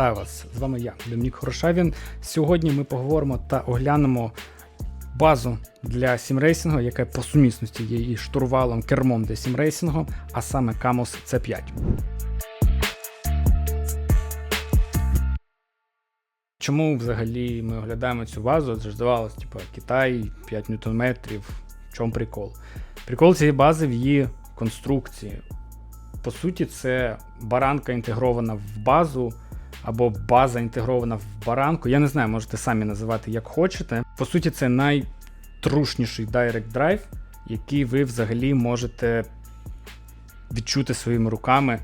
Вітаю вас! З вами я, Домінік Хорошавін. Сьогодні ми поговоримо та оглянемо базу для сімрейсингу, яка по сумісності є і штурвалом, кермом для сімрейсингу, а саме Камос C5. Чому взагалі ми оглядаємо цю базу? Це ж здавалось, типу, Китай, 5 ньютон-метрів. В чому прикол? Прикол цієї бази в її конструкції. По суті, це баранка інтегрована в базу, або база інтегрована в баранку. Я не знаю, можете самі називати як хочете. По суті, це найтрушніший Direct Drive, який ви взагалі можете відчути своїми руками.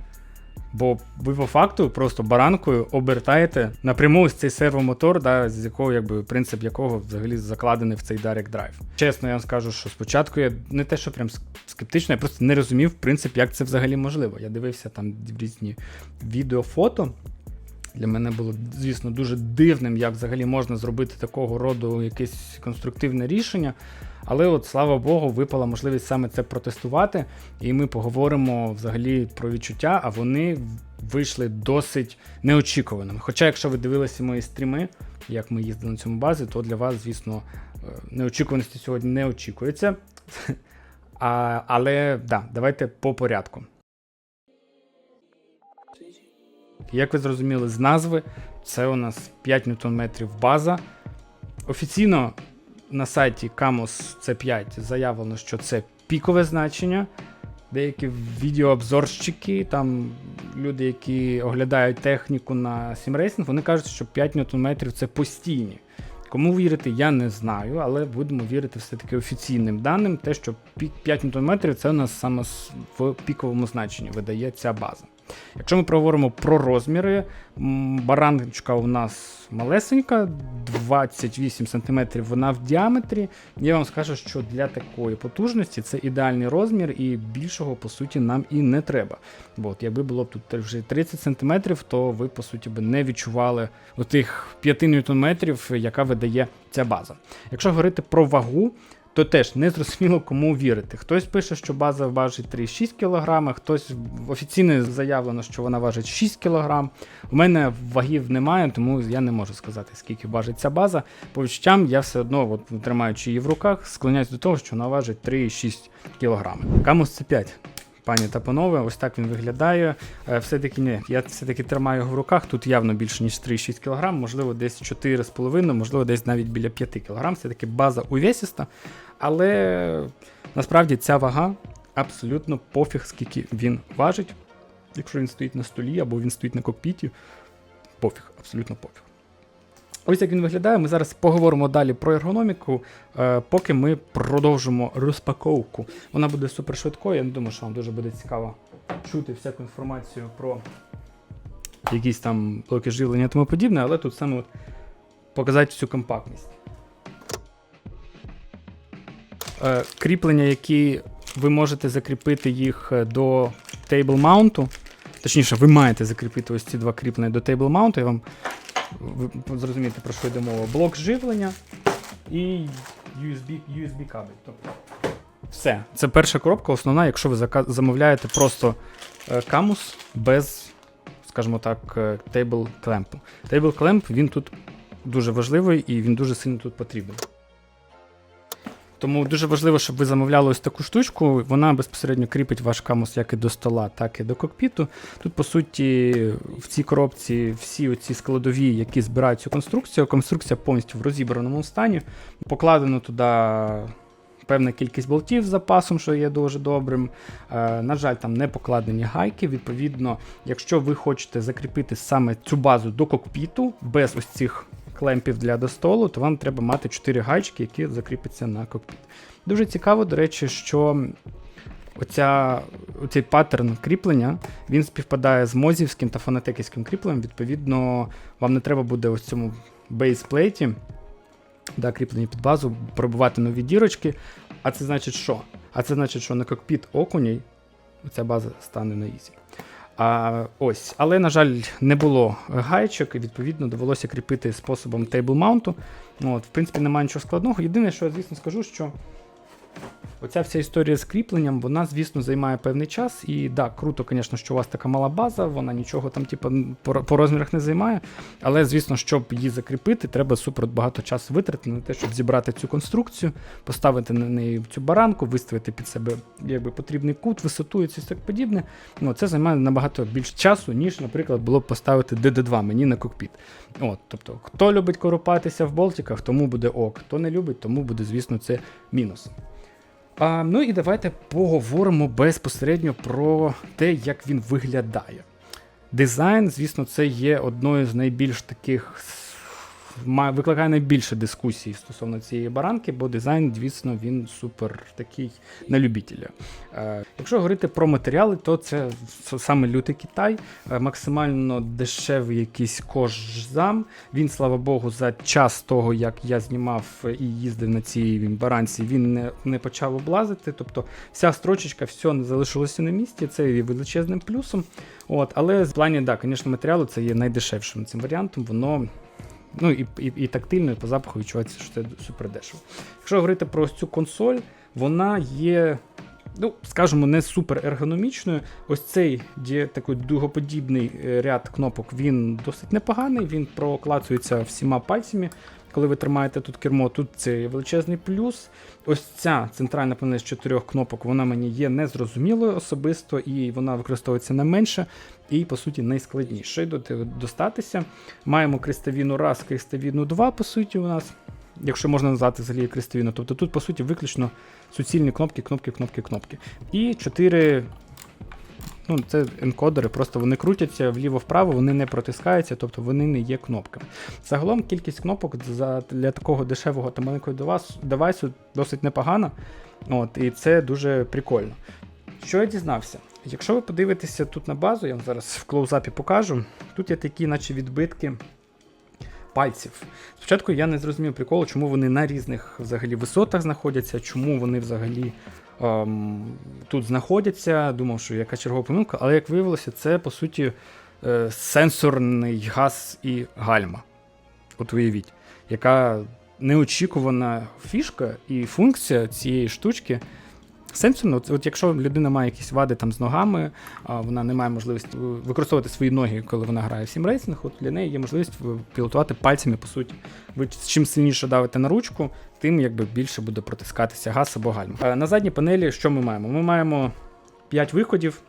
Бо ви по факту просто баранкою обертаєте напряму ось цей сервомотор, да, з якого, якби, принцип якого взагалі закладений в цей Direct Drive. Чесно, я вам скажу, що спочатку я не те, що прям скептично, я просто не розумів, принцип, як це взагалі можливо. Я дивився там різні відео, фото. Для мене було, звісно, дуже дивним, як взагалі можна зробити такого роду якесь конструктивне рішення. Але от слава Богу, випала можливість саме це протестувати, і ми поговоримо взагалі про відчуття, а вони вийшли досить неочікуваними. Хоча, якщо ви дивилися мої стріми, як ми їздили на цьому базі, то для вас, звісно, е, неочікуваності сьогодні не очікується. А, Але да, давайте по порядку. Як ви зрозуміли з назви, це у нас 5 ньютон-метрів база. Офіційно на сайті Camus C5 заявлено, що це пікове значення. Деякі відеообзорщики, там люди, які оглядають техніку на сімрейсинг, вони кажуть, що 5 ньютон-метрів це постійні. Кому вірити, я не знаю, але будемо вірити все-таки офіційним даним, те, що 5 ньютон-метрів це у нас саме в піковому значенні видає ця база. Якщо ми проговоримо про розміри, бараночка у нас малесенька, 28 см вона в діаметрі. Я вам скажу, що для такої потужності це ідеальний розмір, і більшого, по суті, нам і не треба. Бо от, якби було б тут вже 30 см, то ви, по суті, би не відчували отих 5 Нм, яка видає ця база. Якщо говорити про вагу, то теж не зрозуміло, кому вірити. Хтось пише, що база важить 3,6 кг, хтось офіційно заявлено, що вона важить 6 кг. У мене вагів немає, тому я не можу сказати, скільки важить ця база. По відчуттям я все одно, от, тримаючи її в руках, склоняюсь до того, що вона важить 3,6 кг. Камус C5. Пані та панове, ось так він виглядає. Е, все-таки ні, я все-таки тримаю його в руках. Тут явно більше, ніж 3-6 кг, можливо, десь 4,5, можливо, десь навіть біля 5 кг. Все-таки база увесіста. Але насправді ця вага абсолютно пофіг, скільки він важить. Якщо він стоїть на столі або він стоїть на кокпіті, пофіг, абсолютно пофіг. Ось як він виглядає. Ми зараз поговоримо далі про ергономіку, е, поки ми продовжимо розпаковку. Вона буде супер швидкою. Я не думаю, що вам дуже буде цікаво чути всяку інформацію про якісь там блоки живлення і тому подібне, але тут саме от показати всю компактність. Е, кріплення, які ви можете закріпити їх е, до тейбл маунту. Точніше, ви маєте закріпити ось ці два кріплення до тейбл маунту. Я вам ви зрозумієте, про що йде мова. Блок живлення і USB USB кабель. Тобто, все. Це перша коробка, основна, якщо ви замовляєте просто камус без, скажімо так, тейбл клемпу. Тейбл клемп він тут дуже важливий і він дуже сильно тут потрібен. Тому дуже важливо, щоб ви замовляли ось таку штучку. Вона безпосередньо кріпить ваш камус як і до стола, так і до кокпіту. Тут, по суті, в цій коробці всі оці складові, які збирають цю конструкцію. Конструкція повністю в розібраному стані. Покладено туди. Певна кількість болтів з запасом, що є дуже добрим. Е, на жаль, там не покладені гайки. Відповідно, якщо ви хочете закріпити саме цю базу до кокпіту без ось цих клемпів для достолу, то вам треба мати 4 гайчики, які закріпляться на кокпіт. Дуже цікаво, до речі, що оця, оцей паттерн кріплення він співпадає з мозівським та фонетеківським кріпленням. Відповідно, вам не треба буде ось цьому бейсплейті, да, кріплені під базу, пробувати нові дірочки. А це значить що? А це значить, що на кокпіт окуней ця база стане на ізі. А, ось, Але, на жаль, не було гайчок, і відповідно довелося кріпити способом тейбл маунту. Ну, от, В принципі, немає нічого складного. Єдине, що я, звісно, скажу, що Оця вся історія з кріпленням, вона, звісно, займає певний час. І да, круто, звісно, що у вас така мала база, вона нічого там, типу, по, розмірах не займає. Але, звісно, щоб її закріпити, треба супер багато часу витратити на те, щоб зібрати цю конструкцію, поставити на неї цю баранку, виставити під себе якби, потрібний кут, висоту і так подібне. Ну, це займає набагато більше часу, ніж, наприклад, було б поставити DD2 мені на кокпіт. От, тобто, хто любить коропатися в болтиках, тому буде ок. Хто не любить, тому буде, звісно, це мінус. А, ну і давайте поговоримо безпосередньо про те, як він виглядає. Дизайн, звісно, це є одною з найбільш таких викликає найбільше дискусій стосовно цієї баранки, бо дизайн, звісно, він супер такий на любителя. Е, якщо говорити про матеріали, то це саме лютий Китай, е, максимально дешевий якийсь кожзам. Він, слава Богу, за час того, як я знімав і їздив на цій баранці, він не, не почав облазити. Тобто вся строчечка, все не залишилося на місці. Це є величезним плюсом. От, але в плані, да, звісно, матеріалу це є найдешевшим цим варіантом. Воно ну і, і, і тактильно, і по запаху відчувається, що це супер дешево. Якщо говорити про цю консоль, вона є. Ну, скажімо, не супер ергономічною. Ось цей такий дугоподібний е, ряд кнопок, він досить непоганий, він проклацується всіма пальцями. Коли ви тримаєте тут кермо, тут це є величезний плюс. Ось ця центральна панель з чотирьох кнопок, вона мені є незрозумілою особисто, і вона використовується не менше, і по суті найскладніше до- достатися. Маємо крестовіну раз, крестовіну 2, по суті, у нас, якщо можна назвати взагалі крестовіну. Тобто тут, по суті, виключно суцільні кнопки, кнопки, кнопки, кнопки. І 4. Ну, це енкодери, просто вони крутяться вліво-вправо, вони не протискаються, тобто вони не є кнопками. Загалом кількість кнопок для такого дешевого та маленького девайсу, досить непогана. От, і це дуже прикольно. Що я дізнався? Якщо ви подивитеся тут на базу, я вам зараз в клоузапі покажу. Тут є такі, наче відбитки пальців. Спочатку я не зрозумів приколу, чому вони на різних взагалі висотах знаходяться, чому вони взагалі тут знаходяться. Думав, що яка чергова помилка, але як виявилося, це по суті е, сенсорний газ і гальма. От уявіть, яка неочікувана фішка і функція цієї штучки. Сенсорно, от, от якщо людина має якісь вади там з ногами, а вона не має можливості використовувати свої ноги, коли вона грає в сімрейсинг, от для неї є можливість пілотувати пальцями, по суті. Ви чим сильніше давите на ручку, тим якби більше буде протискатися газ або гальма. Е, На задній панелі що ми маємо? Ми маємо 5 виходів.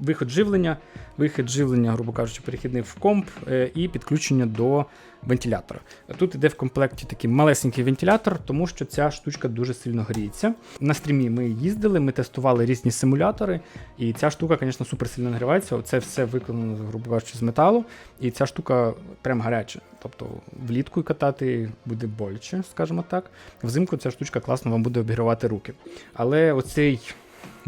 Виход живлення, вихід живлення, грубо кажучи, перехідний в комп е, і підключення до вентилятора. Тут іде в комплекті такий малесенький вентилятор, тому що ця штучка дуже сильно гріється. На стрімі ми їздили, ми тестували різні симулятори, і ця штука, звісно, супер сильно нагрівається. Це все виконано, грубо кажучи, з металу, і ця штука прям гаряча. Тобто влітку катати буде боляче, скажімо так. Взимку ця штучка класно вам буде обігрівати руки. Але оцей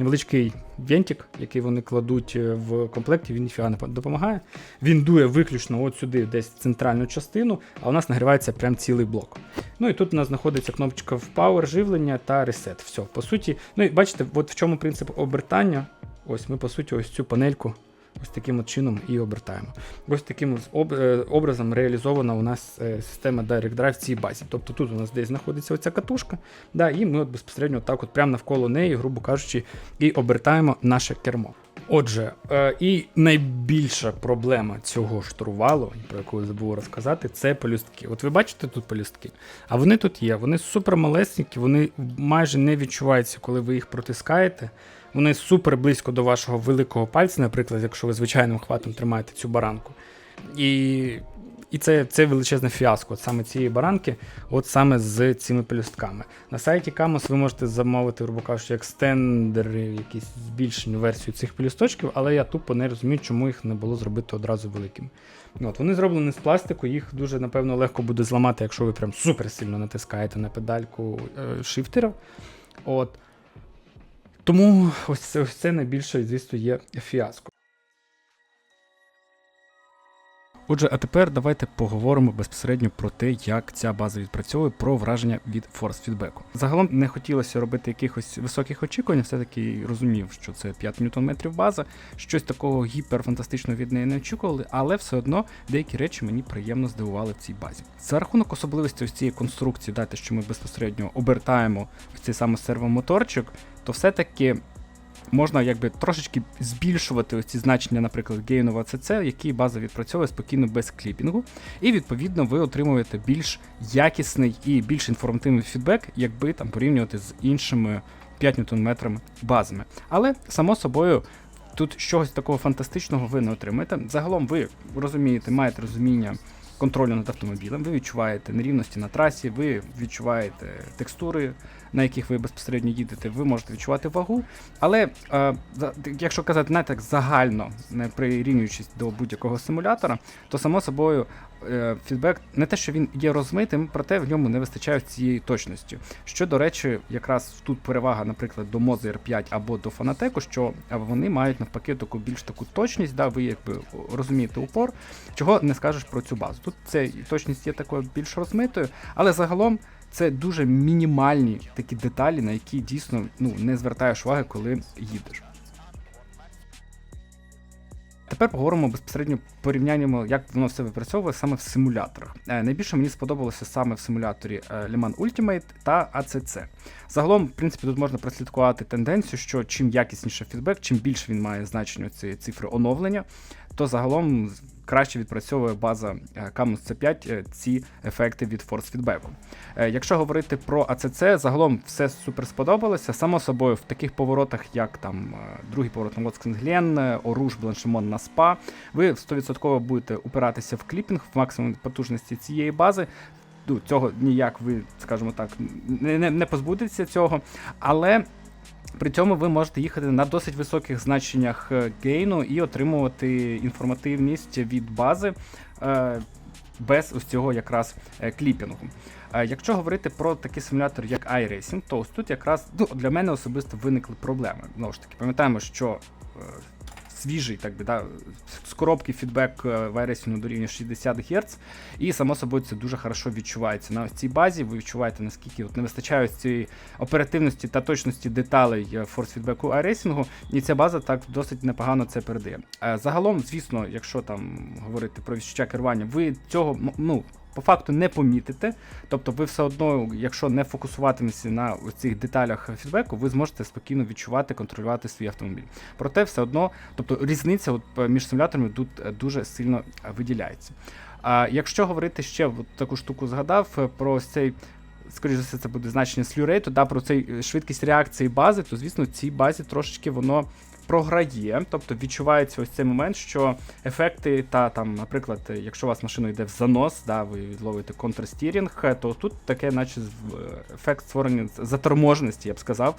невеличкий вентик, який вони кладуть е, в комплекті, він ніфіга не допомагає. Він дує виключно от сюди, десь в центральну частину, а у нас нагрівається прям цілий блок. Ну і тут у нас знаходиться кнопочка в Power, живлення та Reset. Все, по суті. Ну і бачите, от в чому принцип обертання. Ось ми, по суті, ось цю панельку. Ось таким от чином і обертаємо. Ось таким е, образом реалізована у нас е, система Direct Drive в цій базі. Тобто тут у нас десь знаходиться оця катушка, да, і ми от безпосередньо так от прямо навколо неї, грубо кажучи, і обертаємо наше кермо. Отже, е, і найбільша проблема цього штурвалу, про яку я забув розказати, це полюстки. От ви бачите тут полюстки, а вони тут є. Вони супер малесенькі, вони майже не відчуваються, коли ви їх протискаєте. Вони супер близько до вашого великого пальця, наприклад, якщо ви звичайним хватом тримаєте цю баранку. І, і це, це величезне фіаско, от саме цієї баранки, от саме з цими пелюстками. На сайті Kamos ви можете замовити, грубо кажучи, екстендери, якісь збільшену версію цих пелюсточків, але я тупо не розумію, чому їх не було зробити одразу великими. От, вони зроблені з пластику, їх дуже, напевно, легко буде зламати, якщо ви прям супер сильно натискаєте на педальку е, шифтера. От. Тому ось це, ось це найбільше, звісно, є фіаско. Отже, а тепер давайте поговоримо безпосередньо про те, як ця база відпрацьовує, про враження від форс-фідбеку. Загалом не хотілося робити якихось високих очікувань, все-таки розумів, що це 5 ньютон-метрів база, щось такого гіперфантастичного від неї не очікували, але все одно деякі речі мені приємно здивували в цій базі. За рахунок особливості ось цієї конструкції, дати, що ми безпосередньо обертаємо ось цей саме сервомоторчик, то все-таки можна якби трошечки збільшувати ось ці значення, наприклад, гейнова CC, які база відпрацьовує спокійно без кліпінгу. І відповідно ви отримуєте більш якісний і більш інформативний фідбек, якби там порівнювати з іншими 5 ньютон-метрами базами. Але само собою. Тут чогось такого фантастичного ви не отримаєте. Загалом ви розумієте, маєте розуміння контролю над автомобілем, ви відчуваєте нерівності на трасі, ви відчуваєте текстури, на яких ви безпосередньо їдете, ви можете відчувати вагу. Але е, якщо казати не так загально, не прирівнюючись до будь-якого симулятора, то само собою фідбек не те, що він є розмитим, проте в ньому не вистачає цієї точності. Що, до речі, якраз тут перевага, наприклад, до Mozer 5 або до Fanatec, що вони мають навпаки таку більш таку точність, да, ви якби розумієте упор, чого не скажеш про цю базу. Тут це точність є такою більш розмитою, але загалом це дуже мінімальні такі деталі, на які дійсно ну, не звертаєш уваги, коли їдеш. Тепер поговоримо безпосередньо порівняннями, як воно все випрацьовує саме в симуляторах. Е, найбільше мені сподобалося саме в симуляторі е, Le Ultimate та ACC. Загалом, в принципі, тут можна прослідкувати тенденцію, що чим якісніше фідбек, чим більше він має значення цієї цифри оновлення, то загалом краще відпрацьовує база е, Camus C5 е, ці ефекти від форс фідбеку. Е, Якщо говорити про ACC, загалом все супер сподобалося. Само собою, в таких поворотах, як там е, другий поворот на Лоцкінглен, Оруж, Бланшимон на СПА, ви 100% будете упиратися в кліпінг в максимум потужності цієї бази. Ну, цього ніяк ви, скажімо так, не, не, не позбудетеся цього. Але при цьому ви можете їхати на досить високих значеннях е, гейну і отримувати інформативність від бази е, без ось цього якраз е, кліпінгу. Якщо говорити про такий симулятор, як iRacing, то ось тут якраз ну, для мене особисто виникли проблеми. Знову ж таки, пам'ятаємо, що свіжий, так би, да, коробки фідбек в iRacing дорівнює 60 Гц, і само собою це дуже хорошо відчувається на цій базі. Ви відчуваєте, наскільки от не вистачає ось цієї оперативності та точності деталей е, форс-фідбеку iRacing, і ця база так досить непогано це передає. Е, Загалом, звісно, якщо там говорити про відчуття керування, ви цього ну. По факту не помітите, тобто ви все одно, якщо не фокусуватиметеся на цих деталях фідбеку, ви зможете спокійно відчувати, контролювати свій автомобіль. Проте все одно, тобто різниця от, е, між симуляторами тут е, дуже сильно е, виділяється. А якщо говорити ще от таку штуку згадав про цей. Скоріше за все, це буде значення слюрейту, да, про цей швидкість реакції бази, то звісно, в цій базі трошечки воно програє, тобто відчувається ось цей момент, що ефекти, та там, наприклад, е, якщо у вас машина йде в занос, да, ви відловите контрстірінг, е, то тут таке, наче з- ефект створення заторможеності, я б сказав,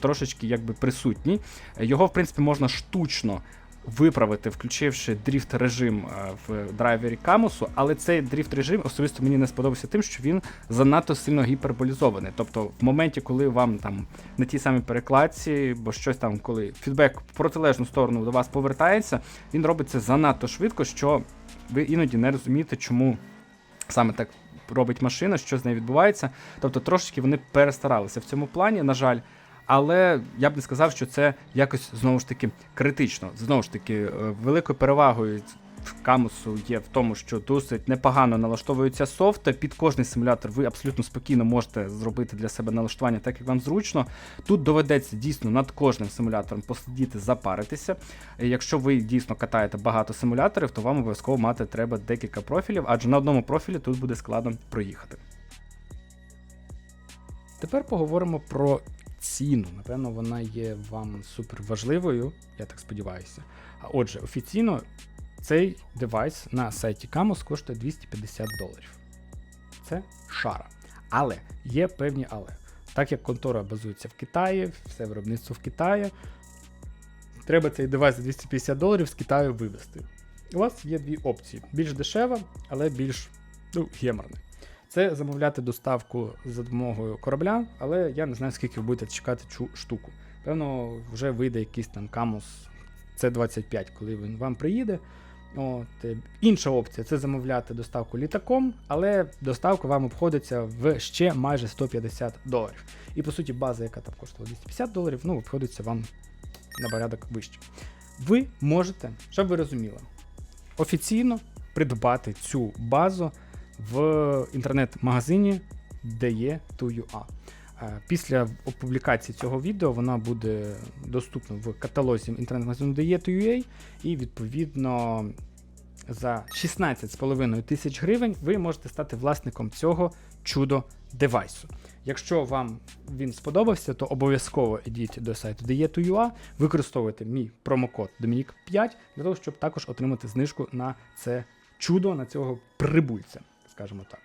трошечки якби присутній. Е, Його, в принципі, можна штучно виправити, включивши дріфт режим е, в драйвері Камусу, але цей дріфт режим особисто мені не сподобався тим, що він занадто сильно гіперболізований. Тобто, в моменті, коли вам там на тій самій перекладці, бо щось там, коли фідбек в протилежну сторону до вас повертається, він робиться занадто швидко, що ви іноді не розумієте, чому саме так робить машина, що з нею відбувається. Тобто трошечки вони перестаралися в цьому плані, на жаль. Але я б не сказав, що це якось знову ж таки критично. Знову ж таки, е, великою перевагою Камусу є в тому, що досить непогано налаштовується софт. Під кожний симулятор ви абсолютно спокійно можете зробити для себе налаштування так, як вам зручно. Тут доведеться дійсно над кожним симулятором посидіти, запаритися. Якщо ви дійсно катаєте багато симуляторів, то вам обов'язково мати треба декілька профілів, адже на одному профілі тут буде складно проїхати. Тепер поговоримо про ціну. Напевно, вона є вам супер важливою, я так сподіваюся. А отже, офіційно цей девайс на сайті Camus коштує 250 доларів. Це шара. Але є певні але. Так як контора базується в Китаї, все виробництво в Китаї, треба цей девайс за 250 доларів з Китаю вивезти. У вас є дві опції: більш дешева, але більш ну, геморна. Це замовляти доставку за допомогою корабля, але я не знаю, скільки ви будете чекати цю штуку. Певно, вже вийде якийсь там Камус C25, коли він вам приїде. От, е, інша опція це замовляти доставку літаком, але доставка вам обходиться в ще майже 150 доларів. І по суті, база, яка там коштувала 250 доларів, ну, обходиться вам на порядок вище. Ви можете, щоб ви розуміли, офіційно придбати цю базу в інтернет-магазині DE2UA. Е, Після опублікації цього відео вона буде доступна в каталозі інтернет-магазину DE2UA і відповідно за 16,5 тисяч гривень ви можете стати власником цього чудо девайсу. Якщо вам він сподобався, то обов'язково йдіть до сайту DE2UA, використовуйте мій промокод Домінік5 для того, щоб також отримати знижку на це чудо, на цього прибульця, скажімо так.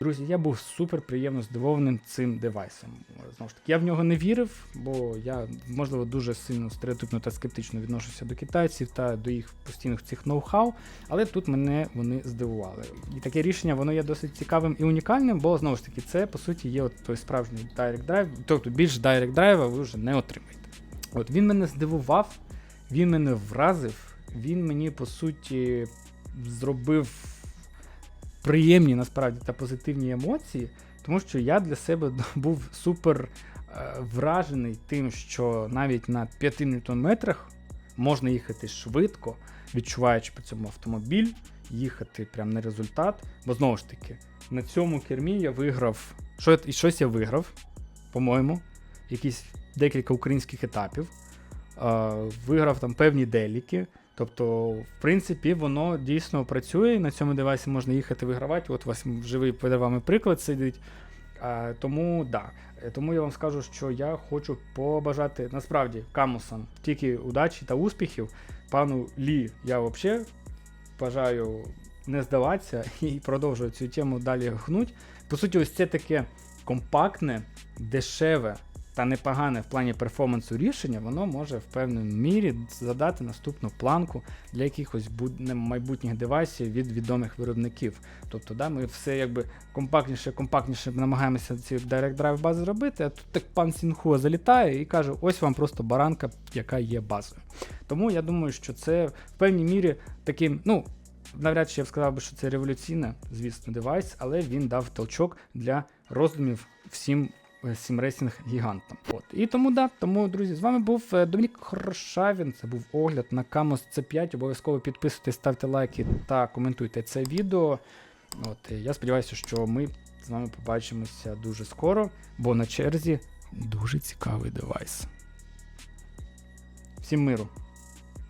Друзі, я був супер приємно здивованим цим девайсом. Знову ж таки, я в нього не вірив, бо я, можливо, дуже сильно стереотипно та скептично відношуся до китайців та до їх постійних цих ноу-хау, але тут мене вони здивували. І таке рішення воно є досить цікавим і унікальним, бо знову ж таки, це по суті є от той справжній Direct Drive, тобто більш Direct Drive ви вже не отримаєте. От він мене здивував, він мене вразив, він мені по суті зробив приємні насправді та позитивні емоції, тому що я для себе був супер е, вражений тим, що навіть на 5 ньютон-метрах можна їхати швидко, відчуваючи при цьому автомобіль, їхати прямо на результат. Бо знову ж таки, на цьому кермі я виграв. Що, і щось я виграв, по-моєму, якісь декілька українських етапів. Е, виграв там певні деліки. Тобто, в принципі, воно дійсно працює. На цьому девайсі можна їхати вигравати. От у вас живий перед вами приклад сидить. А, тому да. Е, Тому я вам скажу, що я хочу побажати насправді камусам тільки удачі та успіхів. Пану Лі, я взагалі бажаю не здаватися і продовжую цю тему далі гнуть. По суті, ось це таке компактне, дешеве та непогане в плані перформансу рішення, воно може в певній мірі задати наступну планку для якихось майбутніх девайсів від відомих виробників. Тобто, да, ми все якби компактніше, компактніше намагаємося ці Direct Drive бази робити, а тут так пан Сінхуа залітає і каже: ось вам просто баранка, яка є базою. Тому я думаю, що це в певній мірі таким, ну. Навряд чи я б сказав би, що це революційний, звісно, девайс, але він дав толчок для роздумів всім сімрейсінг гігантам. От. І тому да, тому, друзі, з вами був е, Домінік Хорошавін. Це був огляд на Камос C5. Обов'язково підписуйтесь, ставте лайки та коментуйте це відео. От, я сподіваюся, що ми з вами побачимося дуже скоро, бо на черзі дуже цікавий девайс. Всім миру!